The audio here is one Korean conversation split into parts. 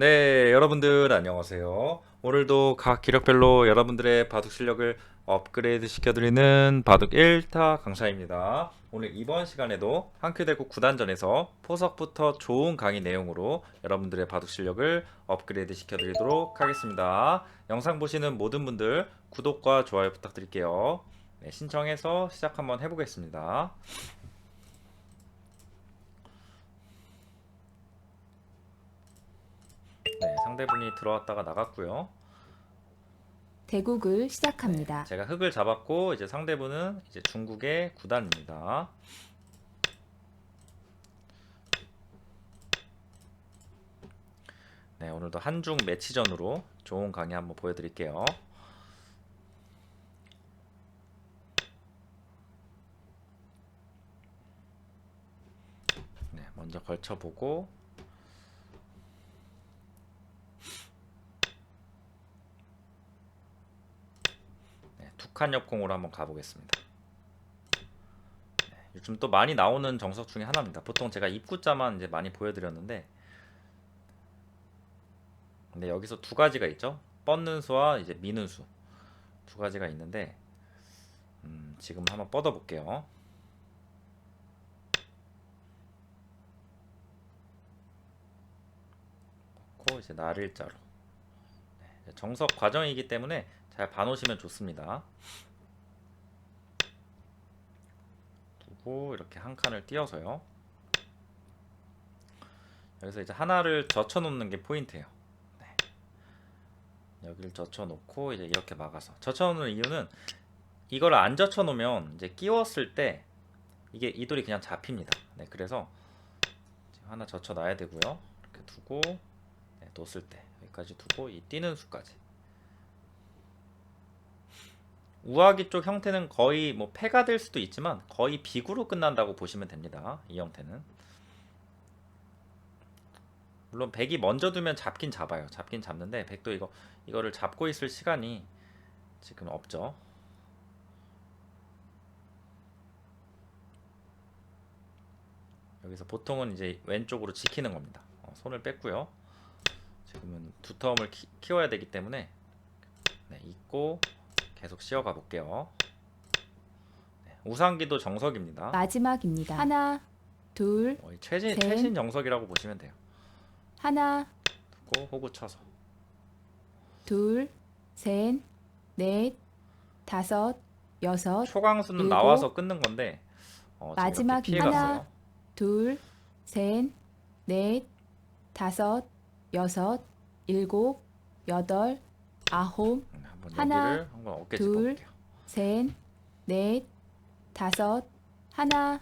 네, 여러분들 안녕하세요. 오늘도 각 기력별로 여러분들의 바둑 실력을 업그레이드 시켜드리는 바둑 1타 강사입니다. 오늘 이번 시간에도 한큐대구 구단전에서 포석부터 좋은 강의 내용으로 여러분들의 바둑 실력을 업그레이드 시켜드리도록 하겠습니다. 영상 보시는 모든 분들 구독과 좋아요 부탁드릴게요. 네, 신청해서 시작 한번 해보겠습니다. 네, 상대분이 들어왔다가 나갔고요. 대국을 시작합니다. 제가 흑을 잡았고 이제 상대분은 이제 중국의 구단입니다. 네, 오늘도 한중 매치전으로 좋은 강의 한번 보여드릴게요. 네, 먼저 걸쳐보고 옆공으로 한번 가보겠습니다. 네, 요즘 또 많이 나오는 정석 중에 하나입니다. 보통 제가 입구자만 이제 많이 보여드렸는데, 근데 여기서 두 가지가 있죠. 뻗는 수와 이제 미는 수 두 가지가 있는데, 음, 지금 한번 뻗어 볼게요. 고 이제 날일자로 네, 정석 과정이기 때문에 잘 봐놓으시면 좋습니다. 두고 이렇게 한 칸을 띄어서요. 여기서 이제 하나를 젖혀 놓는 게 포인트예요. 네. 여기를 젖혀 놓고 이제 이렇게 막아서 젖혀 놓는 이유는 이걸 안 젖혀 놓으면 이제 끼웠을 때 이게 이 돌이 그냥 잡힙니다. 네, 그래서 하나 젖혀 놔야 되고요. 이렇게 두고 네, 뒀을 때 여기까지 두고 이 뛰는 수까지 우아기 쪽 형태는 거의 뭐 패가 될 수도 있지만 거의 비구로 끝난다고 보시면 됩니다. 이 형태는 물론 백이 먼저 두면 잡긴 잡아요. 잡긴 잡는데 백도 이거 이거를 잡고 있을 시간이 지금 없죠. 여기서 보통은 이제 왼쪽으로 지키는 겁니다. 어, 손을 뺐고요. 지금은 두텀을 키, 키워야 되기 때문에 네, 있고 계속 씌어가 볼게요. 네, 우상기도 정석입니다. 마지막입니다. 하나, 둘, 거의 최신 셋. 최신 정석이라고 보시면 돼요. 하나, 두고 호구 쳐서 둘, 셋, 넷, 다섯, 여섯, 초강수는 일곱. 나와서 끊는 건데 어, 지금 마지막 피해 하나. 갔어요. 둘, 셋, 넷, 다섯, 여섯, 일곱, 여덟, 아홉, 음, 한번 하나, 여기를 한번 어깨 둘. 짚어볼게요. 셋, 넷, 다섯, 하나,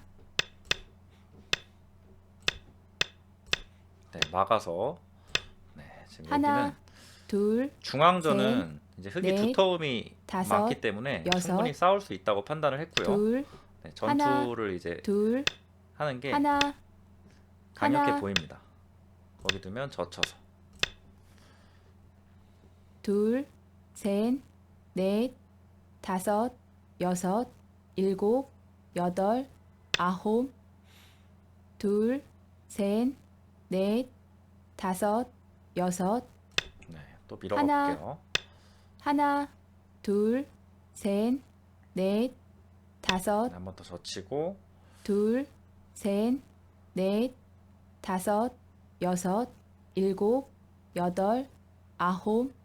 네, 막아서 네, 지금 하나, 여기는 둘, 중앙전은 이제 흙이 넷, 두터움이 다섯, 많기 때문에 여섯, 충분히 싸울 수 있다고 판단을 했고요. 둘, 네, 하나, 전투를 이제 둘, 하는 게 하나, 강력해 하나. 보입니다. 거기 두면 젖혀서 둘, 셋, 넷, 다섯, 여섯, 일곱, 여덟, 아홉, 둘, 셋, 넷, 다섯, 여섯, 네, 또 밀어가 하나. 볼게요. 하나, 둘, 셋, 넷, 다섯, 한번 더 젖히고 둘, 셋, 넷, 다섯, 여섯, 일곱, 여덟, 아홉,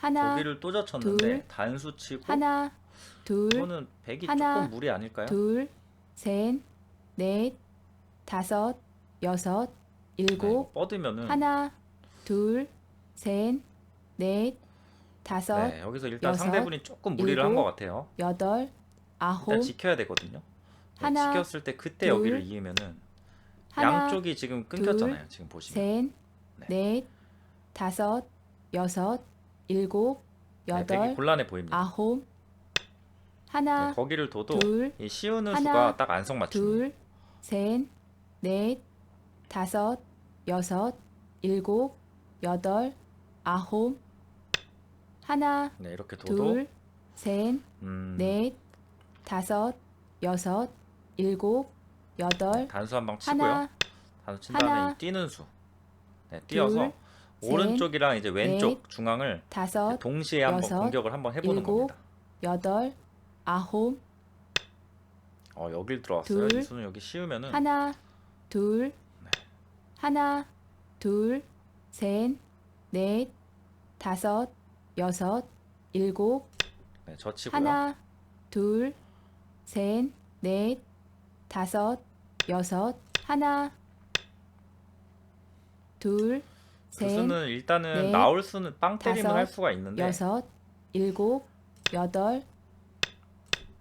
하나, 고기를 또 젖혔는데 둘, 단수 치고 하나, 둘, 이거는 백이 하나, 조금 무리 아닐까요? 둘, 셋, 넷, 다섯, 여섯, 네, 이거 일곱, 뻗으면은 하나, 둘, 셋, 넷, 다섯, 네, 여기서 일단 여섯, 상대분이 조금 무리를 한것 일곱, 같아요. 여덟, 아홉, 일단 지켜야 되거든요. 네, 하나, 지켰을 때 그때 둘, 여기를 이으면은 하나, 양쪽이 지금 끊겼잖아요. 지금 보시면. 셋, 네. 넷, 다섯, 여섯, 일곱, 네, 백이 여덟, 곤란해 보입니다. 아홉, 네, 하나, 거기를 둬도 둘, 이 씌우는 하나, 수가 딱 안성맞춤. 둘, 셋, 넷, 다섯, 여섯, 일곱, 여덟, 아홉, 하나, 네, 이렇게 둬도 둘, 셋, 음, 넷, 다섯, 여섯, 일곱, 여덟, 단수 한 방 치고요. 하나, 단수 친 다음에 하나, 이 뛰는 수. 네, 뛰어서 오른쪽이랑 이제 왼쪽 넷, 중앙을 다섯, 동시에 한번 여섯, 공격을 한번 해보는 일곱, 겁니다. 여덟, 아홉, 어 여길 들어왔어요. 둘, 이 수는 여기 씌우면은 하나, 둘, 하나, 둘, 셋, 넷, 다섯, 여섯, 일곱, 네, 젖히고요. 하나, 둘, 셋, 넷, 다섯, 여섯, 하나, 둘, 그 셋, 수는 일단은 넷, 나올 수는 빵 때리면 다섯, 할 수가 있는데 여섯, 일곱, 여덟,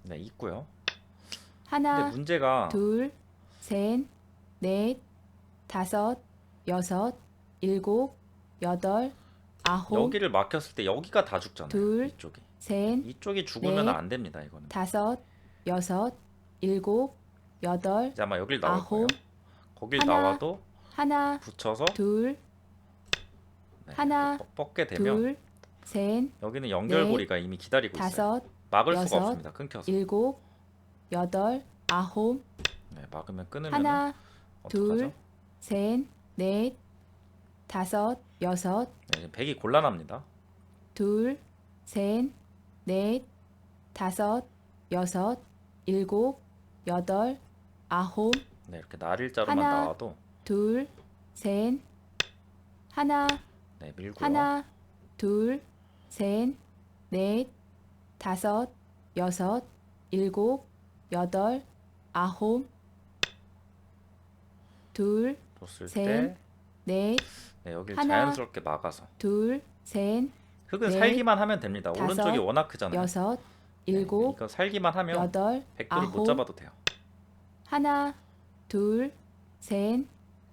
네 있고요. 하나, 근데 문제가 둘, 셋, 넷, 다섯, 여섯, 일곱, 여덟, 아홉, 여기를 막혔을 때 여기가 다 죽잖아요. 둘, 이쪽이 셋, 이쪽이 죽으면 넷, 안 됩니다. 이거는 다섯, 여섯, 일곱, 여덟, 이제 아마 여길 나올 아홉, 거예요. 거길 하나, 나와도 하나, 붙여서 둘, 네, 하나, 이렇게 뻗- 뻗게 되면 둘, 셋, 여기는 연결고리가 이미 기다리고 있어요. 다섯, 막을 수가 여섯, 없습니다. 끊겨서 일곱, 여덟, 아홉, 네, 막으면 끊으면 하나, 어떡하죠? 둘, 셋, 넷, 다섯, 여섯, 네, 지금 백이 곤란합니다. 둘, 셋, 넷, 다섯, 여섯, 일곱, 여덟, 아홉, 네, 이렇게 날일자로만 하나, 나와도 둘, 셋, 하나, 네, 밀고요. 하나, 둘, 셋, 넷, 다섯, 여섯, 일곱, 여덟, 아홉, 둘, 셋, 때 넷, 네, 하나, 자연스럽게 막아서 둘, 셋, 흙은 넷, 살기만 하면 됩니다. 다섯, 오른쪽이 워낙 크잖아요. 여섯, 네, 일곱, 이거 살기만 하면 여덟, 못 아홉, 잡아도 돼요. 하나, 둘, 셋,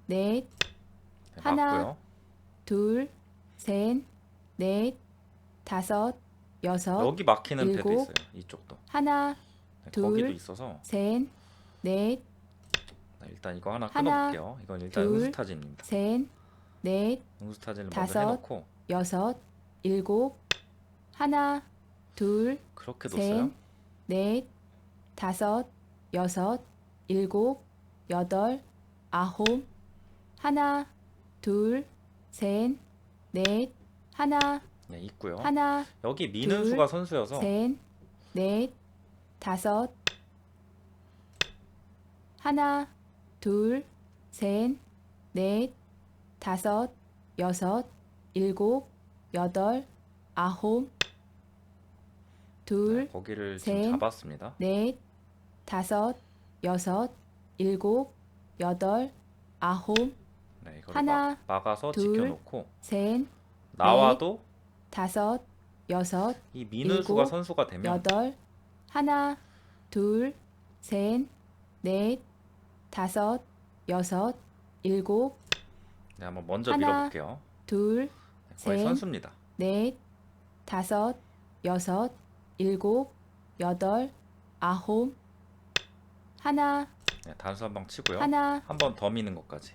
넷, 네, 하나, 맞고요. 둘, 셋, 넷, 다섯, 여섯, 여기 막히는 일곱, 있어요. 이쪽도. 하나, 네, 둘, 거기도 있어서 셋, 넷, 네, 일단 이거 하나 하나, 끊어볼게요. 이건 일단 둘, 응스타진입니다. 셋, 넷, 응스타진을 먼저 다섯, 해놓고 여섯, 일곱, 하나, 둘, 그렇게 셋, 뒀어요. 넷, 다섯, 여섯, 일곱, 여덟, 아홉, 하나, 둘, 셋, 넷, 하나, 네, 있고요. 하나, 여기 미는 둘, 수가 선수여서 셋, 넷, 다섯, 하나, 둘, 셋, 넷, 다섯, 여섯, 일곱, 여덟, 아홉, 둘, 네, 거기를 셋, 지금 잡았습니다. 넷, 다섯, 여섯, 일곱, 여덟, 아홉, 네, 이걸 하나, 막, 막아서 둘, 지켜놓고 셋, 나와도 다섯, 여섯, 이 미는 일곱, 수가 선수가 되면 여덟, 하나, 둘, 셋, 넷, 다섯, 여섯, 일곱, 네, 한번 먼저 하나, 밀어볼게요. 둘, 네, 거의 셋, 선수입니다. 넷, 다섯, 여섯, 일곱, 여덟, 아홉, 하나, 네, 단수 한 방 치고요. 하나, 한 번 더 미는 것까지.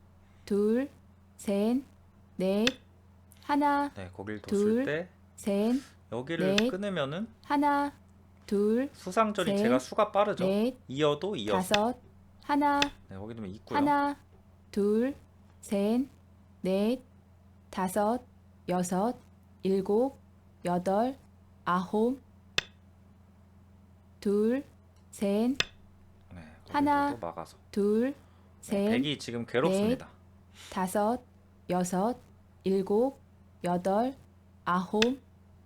둘, 셋, 넷, 하나, 네, 거길 둘, 뒀을 때 셋, 여기를 넷, 끊으면은 하나, 둘, 수상절이 셋, 제가 수가 빠르죠. 넷, 이어도 이어서. 다섯, 하나, 네, 거기 두면 있고요. 하나, 둘, 셋, 넷, 다섯, 여섯, 일곱, 여덟, 아홉, 둘, 셋, 네, 거기도 하나, 막아서. 둘, 네, 셋, 백이 지금 괴롭습니다. 다섯, 여섯, 일곱, 여덟, 아홉,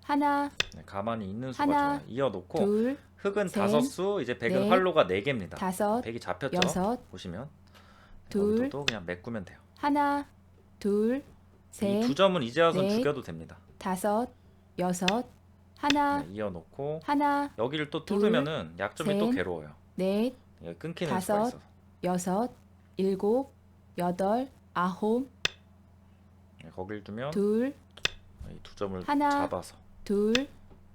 하나, 네, 가만히 있는 수가 하나, 좋아요. 이어놓고 둘, 흙은 셋, 다섯 수, 이제 백은 넷, 활로가 네 개입니다. 다섯, 백이 잡혔죠. 여섯, 보시면 둘, 여기도 그냥 메꾸면 돼요. 하나, 둘, 셋, 이두 점은 이제 와서 넷, 죽여도 됩니다. 다섯, 여섯, 하나, 네, 이어놓고 하나, 여기를 또 둘, 뚫으면은 약점이 또 셋, 괴로워요. 넷, 여기 끊기는 다섯, 수가 있어서 여섯, 일곱, 여덟, 아홉, 네, 거길 두면 둘, 이 두 점을 하나, 잡아서 둘,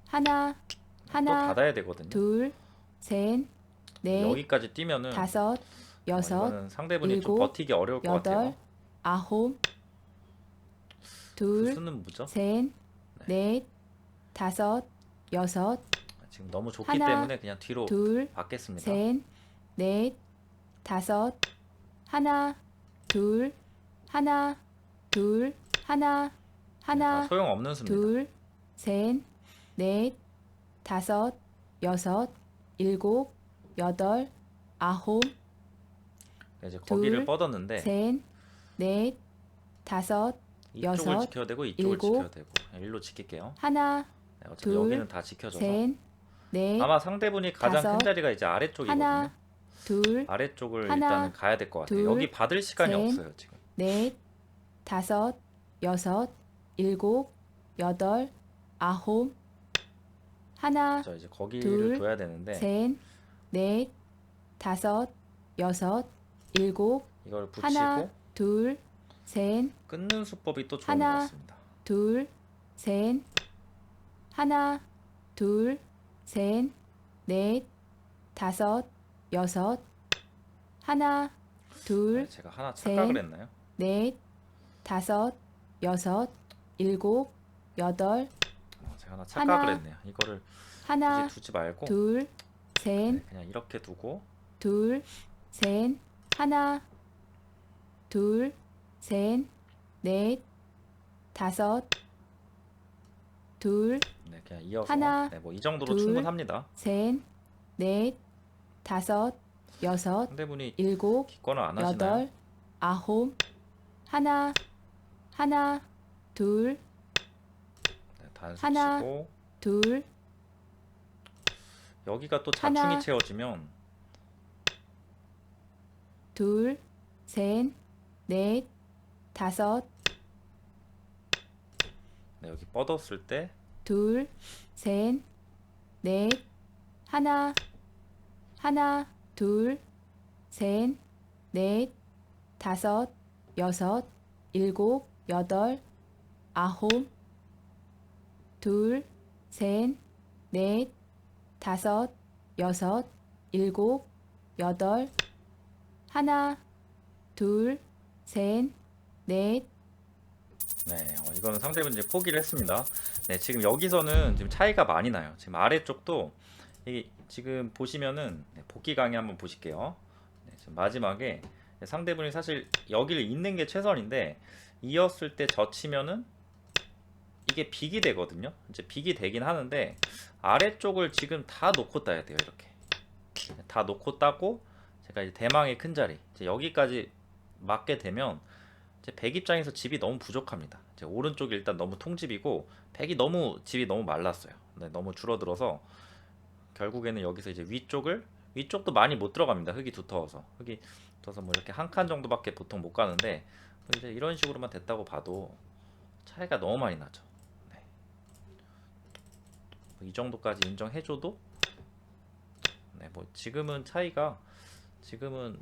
하나, 또 하나, 닫아야 되거든요. 둘, 셋, 넷, 여기까지 뛰면은 다섯, 어, 여섯, 이거는 상대분이 좀 일곱, 버티기 어려울 것 여덟, 같아요. 아홉, 그 둘, 수는 뭐죠? 셋, 넷, 다섯, 여섯, 지금 너무 좁기 하나, 때문에 그냥 뒤로 둘, 받겠습니다. 셋, 넷, 다섯, 하나, 둘, 하나, 둘, 하나, 다 하나, 소용없는 수입니다. 둘, 셋, 넷, 다섯, 여섯, 일곱, 여덟, 아홉, 네, 이제 거기를 둘, 뻗었는데 셋, 넷, 다섯, 이쪽을 여섯, 지켜야 되고 이쪽을 일곱, 지켜야 되고 네, 일로 지킬게요. 하나, 네, 어차피 둘, 여기는 다 지켜져서 셋, 넷, 아마 상대분이 가장 다섯, 큰 자리가 이제 아래쪽이거든요. 하나, 둘, 아래쪽을 하나, 일단은 가야 될 것 같아요. 둘, 여기 받을 시간이 셋, 없어요 지금. 넷, 다섯, 여섯, 일곱, 여덟, 아홉, 하나, 자 이제 거기를 둘, 둬야 되는데 셋, 넷, 다섯, 여섯, 일곱, 이걸 붙이고 하나, 둘, 셋, 끊는 수법이 또 좋은 하나, 것 같습니다. 둘, 셋, 하나, 둘, 셋, 넷, 다섯, 여섯, 하나, 둘, 네, 제가 하나 셋, 착각을 했나요? 넷, 다섯, 여섯, 일곱, 여덟, 어, 제가 하나 착각을 하나, 했네요. 이거를 하나, 굳이 두지 말고. 둘, 셋, 네, 그냥 이렇게 두고. 둘, 셋, 하나, 둘, 셋, 넷, 다섯, 둘, 네, 그냥 이어서. 하나, 네, 뭐 이 정도로 둘, 충분합니다. 셋, 넷, 다섯, 여섯, 상대분이 일곱, 기권을 안 하시나요? 여덟, 아홉, 하나, 하나, 둘, 네, 단수 하나, 치고. 둘, 여기가 또 자충이 하나, 채워지면 둘, 셋, 넷, 다섯, 네, 여기 뻗었을 때 둘, 셋, 넷, 하나, 하나, 둘, 셋, 넷, 다섯, 여섯, 일곱, 여덟, 아홉, 둘, 셋, 넷, 다섯, 여섯, 일곱, 여덟, 하나, 둘, 셋, 넷, 네, 어, 이거는 상대분 이제 포기를 했습니다. 네, 지금 여기서는 지금 차이가 많이 나요. 지금 아래쪽도 이 지금 보시면은 네, 복귀 강의 한번 보실게요. 네, 지금 마지막에 네, 상대분이 사실 여기를 잇는 게 최선인데 이었을 때 젖히면은 이게 빅이 되거든요. 이제 빅이 되긴 하는데 아래쪽을 지금 다 놓고 따야 돼요. 이렇게 네, 다 놓고 따고 제가 이제 대망의 큰 자리 여기까지 맞게 되면 이제 백 입장에서 집이 너무 부족합니다. 이제 오른쪽이 일단 너무 통집이고 백이 너무 집이 너무 말랐어요. 네, 너무 줄어들어서 결국에는 여기서 이제 위쪽을 위쪽도 많이 못 들어갑니다. 흙이 두터워서 흙이 두터워서 뭐 이렇게 한 칸 정도밖에 보통 못 가는데 이제 이런 식으로만 됐다고 봐도 차이가 너무 많이 나죠. 네. 뭐이 정도까지 인정해줘도 네, 뭐 지금은 차이가 지금은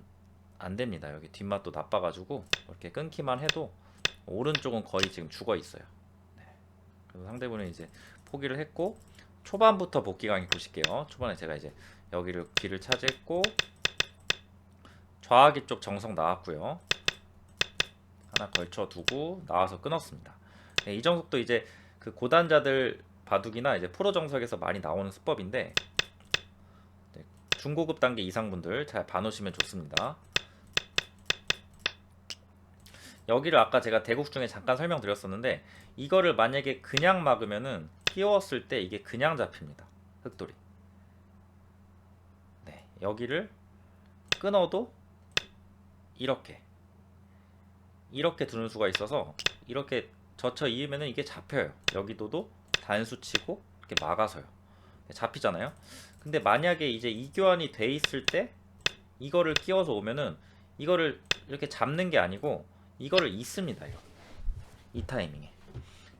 안 됩니다. 여기 뒷맛도 나빠가지고 이렇게 끊기만 해도 오른쪽은 거의 지금 죽어 있어요. 네. 그래서 상대분은 이제 포기를 했고 초반부터 복귀 강의 보실게요. 초반에 제가 이제 여기를 길을 차지했고 좌하기 쪽 정석 나왔고요. 하나 걸쳐 두고 나와서 끊었습니다. 네, 이 정석도 이제 그 고단자들 바둑이나 이제 프로 정석에서 많이 나오는 수법인데 네, 중고급 단계 이상 분들 잘 봐놓으시면 좋습니다. 여기를 아까 제가 대국 중에 잠깐 설명드렸었는데 이거를 만약에 그냥 막으면은 끼웠을 때 이게 그냥 잡힙니다. 흑돌이. 네, 여기를 끊어도 이렇게 이렇게 두는 수가 있어서 이렇게 젖혀 이으면은 이게 잡혀요. 여기도도 단수 치고 이렇게 막아서요. 네, 잡히잖아요. 근데 만약에 이제 이교환이 돼 있을 때 이거를 끼워서 오면은 이거를 이렇게 잡는 게 아니고 이거를 잇습니다. 이거. 이 타이밍에.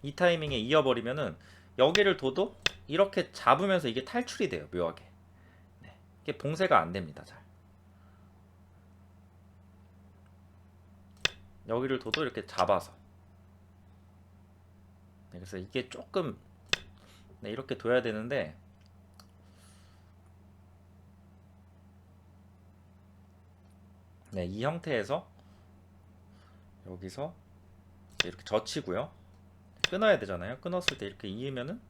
이 타이밍에 이어버리면은 여기를 둬도 이렇게 잡으면서 이게 탈출이 돼요. 묘하게. 네. 이게 봉쇄가 안 됩니다. 잘. 여기를 둬도 이렇게 잡아서 네, 그래서 이게 조금 네, 이렇게 둬야 되는데 네, 이 형태에서 여기서 이렇게 젖히고요. 끊어야 되잖아요. 끊었을 때 이렇게 이으면은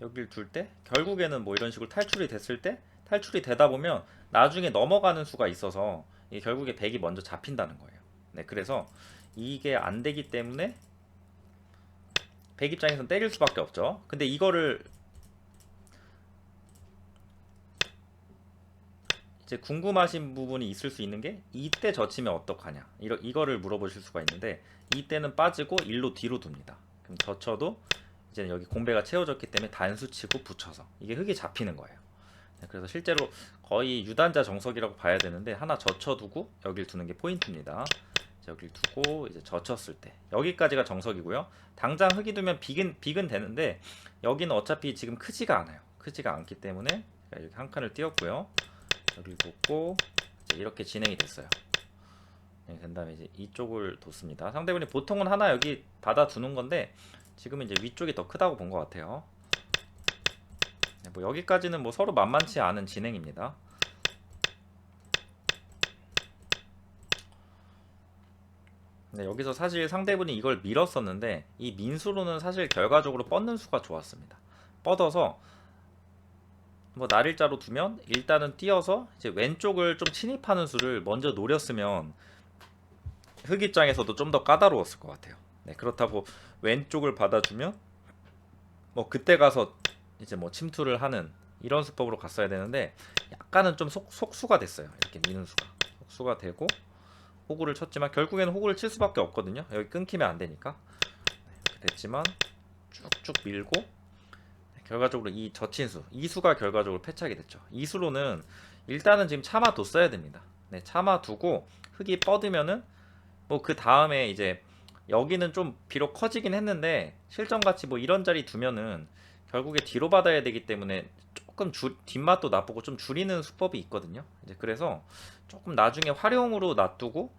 여기를 둘 때 결국에는 뭐 이런 식으로 탈출이 됐을 때 탈출이 되다 보면 나중에 넘어가는 수가 있어서 결국에 100이 먼저 잡힌다는 거예요. 네, 그래서 이게 안 되기 때문에 100 입장에서는 때릴 수밖에 없죠. 근데 이거를 이제 궁금하신 부분이 있을 수 있는 게 이때 젖히면 어떡하냐 이러, 이거를 물어보실 수가 있는데 이때는 빠지고 일로 뒤로 둡니다 그럼 젖혀도 이제 여기 공배가 채워졌기 때문에 단수 치고 붙여서 이게 흙이 잡히는 거예요 네, 그래서 실제로 거의 유단자 정석이라고 봐야 되는데 하나 젖혀두고 여길 두는 게 포인트입니다 자, 여길 두고 이제 젖혔을 때 여기까지가 정석이고요 당장 흙이 두면 빅은, 빅은 되는데 여기는 어차피 지금 크지가 않아요 크지가 않기 때문에 이렇게 한 칸을 띄웠고요 여기 뒀고 이렇게 진행이 됐어요. 네, 된 다음에 이제 이쪽을 뒀습니다. 상대분이 보통은 하나 여기 받아 두는 건데 지금은 이제 위쪽이 더 크다고 본 것 같아요. 네, 뭐 여기까지는 뭐 서로 만만치 않은 진행입니다. 네, 여기서 사실 상대분이 이걸 밀었었는데 이 민수로는 사실 결과적으로 뻗는 수가 좋았습니다. 뻗어서 뭐 날일자로 두면 일단은 띄어서 이제 왼쪽을 좀 침입하는 수를 먼저 노렸으면 흑 입장에서도 좀 더 까다로웠을 것 같아요. 네, 그렇다고 왼쪽을 받아주면 뭐 그때 가서 이제 뭐 침투를 하는 이런 수법으로 갔어야 되는데 약간은 좀 속, 속수가 됐어요. 이렇게 미는 수가 속수가 되고 호구를 쳤지만 결국에는 호구를 칠 수밖에 없거든요. 여기 끊기면 안 되니까 네, 이렇게 됐지만 쭉쭉 밀고 결과적으로 이 저친수 이 수가 결과적으로 패착이 됐죠. 이 수로는 일단은 지금 참아뒀어야 됩니다. 네, 참아두고 흙이 뻗으면은 뭐 그 다음에 이제 여기는 좀 비록 커지긴 했는데 실점같이 뭐 이런 자리 두면은 결국에 뒤로 받아야 되기 때문에 조금 줄 뒷맛도 나쁘고 좀 줄이는 수법이 있거든요. 이제 그래서 조금 나중에 활용으로 놔두고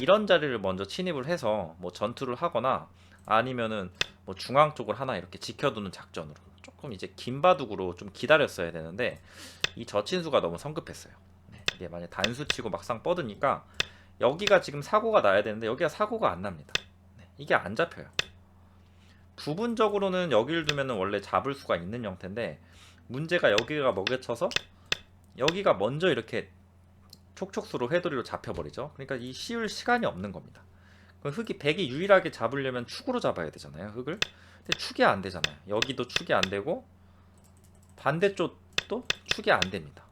이런 자리를 먼저 침입을 해서 뭐 전투를 하거나 아니면은 뭐 중앙 쪽을 하나 이렇게 지켜두는 작전으로 조금 이제 긴 바둑으로 좀 기다렸어야 되는데 이 저친수가 너무 성급했어요. 네, 이게 만약 단수 치고 막상 뻗으니까 여기가 지금 사고가 나야 되는데 여기가 사고가 안 납니다. 네, 이게 안 잡혀요. 부분적으로는 여기를 두면은 원래 잡을 수가 있는 형태인데 문제가 여기가 먹여쳐서 여기가 먼저 이렇게 촉촉수로 회돌이로 잡혀버리죠. 그러니까 이 씌울 시간이 없는 겁니다. 흙이 100이 유일하게 잡으려면 축으로 잡아야 되잖아요. 흙을. 근데 축이 안 되잖아요. 여기도 축이 안 되고 반대쪽도 축이 안 됩니다.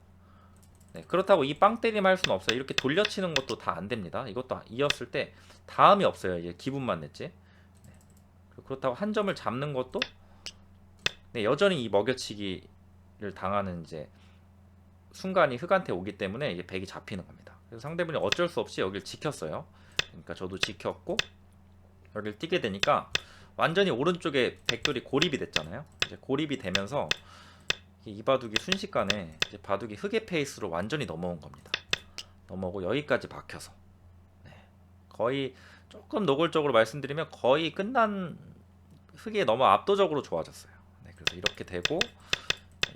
네, 그렇다고 이 빵 때림 할 수는 없어요. 이렇게 돌려치는 것도 다 안 됩니다. 이것도 이었을 때 다음이 없어요. 이게 기분만 냈지. 네. 그렇다고 한 점을 잡는 것도 네, 여전히 이 먹여치기를 당하는 이제 순간이 흑한테 오기 때문에 이게 백이 잡히는 겁니다. 그래서 상대분이 어쩔 수 없이 여기를 지켰어요. 그러니까 저도 지켰고 여기를 뛰게 되니까 완전히 오른쪽에 백돌이 고립이 됐잖아요. 이제 고립이 되면서 이 바둑이 순식간에 이제 바둑이 흑의 페이스로 완전히 넘어온 겁니다. 넘어오고 여기까지 막혀서 네. 거의 조금 노골적으로 말씀드리면 거의 끝난 흑이 너무 압도적으로 좋아졌어요. 네, 그래서 이렇게 되고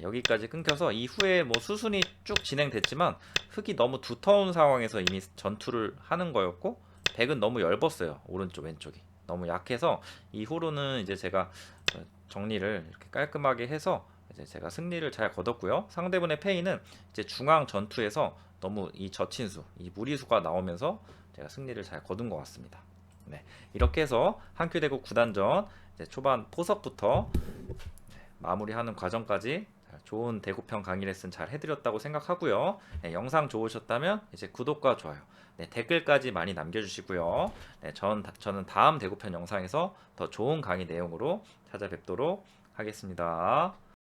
여기까지 끊겨서 이후에 뭐 수순이 쭉 진행됐지만 흑이 너무 두터운 상황에서 이미 전투를 하는 거였고 백은 너무 얇았어요 오른쪽 왼쪽이. 너무 약해서 이후로는 이제 제가 어, 정리를 이렇게 깔끔하게 해서 이제 제가 승리를 잘 거뒀고요. 상대분의 페이는 이제 중앙 전투에서 너무 이 저친수 이 무리수가 나오면서 제가 승리를 잘 거둔 것 같습니다 네 이렇게 해서 한큐 대국 구단전 이제 초반 포석부터 마무리하는 과정까지 좋은 대구편 강의 레슨 잘 해드렸다고 생각하고요. 네, 영상 좋으셨다면 이제 구독과 좋아요, 네, 댓글까지 많이 남겨주시고요. 네, 전, 저는 다음 대구편 영상에서 더 좋은 강의 내용으로 찾아뵙도록 하겠습니다.